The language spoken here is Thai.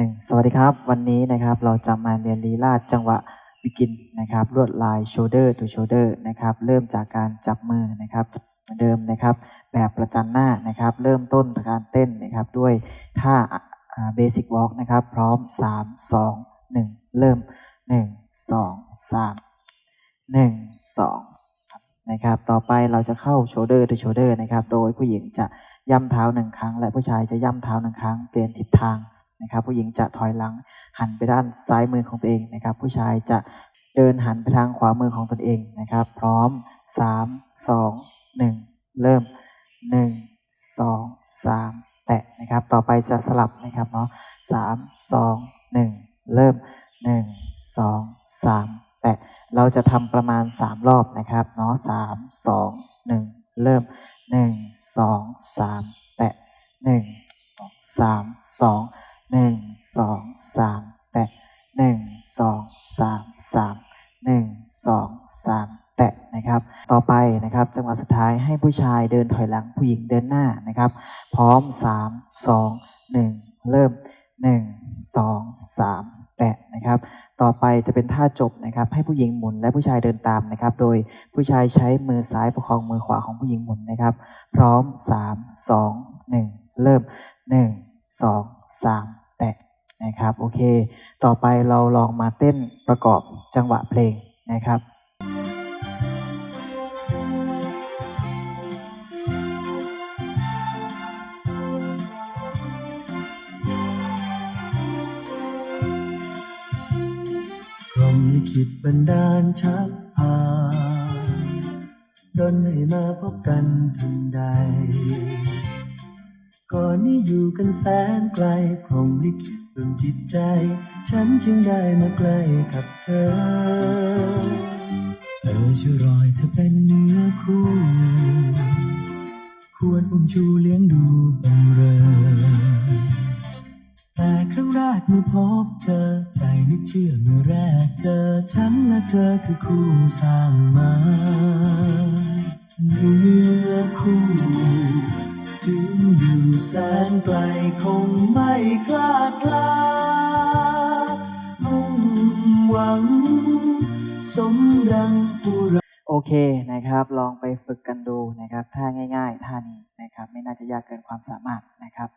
หนึ่งสวัสดีครับ วันนี้นะครับเราจะมาเรียนลีลาดจังหวะบิกินนะครับลวดลาย shoulder to shoulder นะครับเริ่มจากการจับมือนะครับเหมือนเดิมนะครับ แบบประจันหน้านะครับเริ่มต้นการเต้นนะครับด้วยท่าเบสิกวอล์กนะครับพร้อม 3 2 1 เริ่ม 1 2 3 1 2นะครับ ต่อไปเราจะเข้า shoulder to shoulder นะครับ โดยผู้หญิงจะย่ำเท้าหนึ่งครั้ง และผู้ชายจะย่ำเท้าหนึ่งครั้ง เปลี่ยนทิศทาง นะครับผู้หญิงจะถอยหลังหันไปด้านซ้ายมือของตัวเองนะครับ ผู้ชายจะเดินหันไปทางขวามือของตนเองนะครับ พร้อม 3 2 1 เริ่ม 1 2 3 แตะนะครับ ต่อไปจะสลับนะครับเนาะ3 2 1 เริ่ม 1 2 3 แตะเราจะทำประมาณ 3 รอบนะครับเนาะ3 2 1 เริ่ม 1 2 3 แตะ1 3 2 1 2 3แตะ1 2 3 3 1 2 3แตะนะครับ ต่อไปนะครับจังหวะสุดท้ายให้ผู้ชายเดินถอยหลังผู้หญิงเดินหน้านะครับ พร้อม3 2 1เริ่ม1 2 3แตะนะครับ ต่อไปจะเป็นท่าจบนะครับ ให้ผู้หญิงหมุนและผู้ชายเดินตามนะครับ โดยผู้ชายใช้มือซ้ายประคองมือขวาของผู้หญิงหมุนนะครับ พร้อม3 2 1เริ่ม1 2 3 แตะนะครับโอเค ต่อไปเราลองมาเต้นประกอบจังหวะเพลงนะครับพรหมลิขิตบันดาลชักพาดนให้มาพบกันทันใด ก่อนนี้อยู่กันแสนไกลพรมลิขิตดนจิตใจ ฉันจึงได้มาใกล้กับเธอ เธอช่วยรอยเธอเป็นเนื้อคู่ ควรอุ้มชูเลี้ยงดูบำเรอ แต่ครั้งแรกเมื่อพบเธอ ใจนึกเชื่อเมื่อแรกเจอ ฉันและเธอคือคู่สร้างมา แสนไกลคงไม่คลาดคลามุ่งหวัง สมดังปุรโอเคนะครับ ลองไปฝึกกันดูนะครับ ท่าง่าย ๆ ท่านี้นะครับ ไม่น่าจะยากเกินความสามารถนะครับ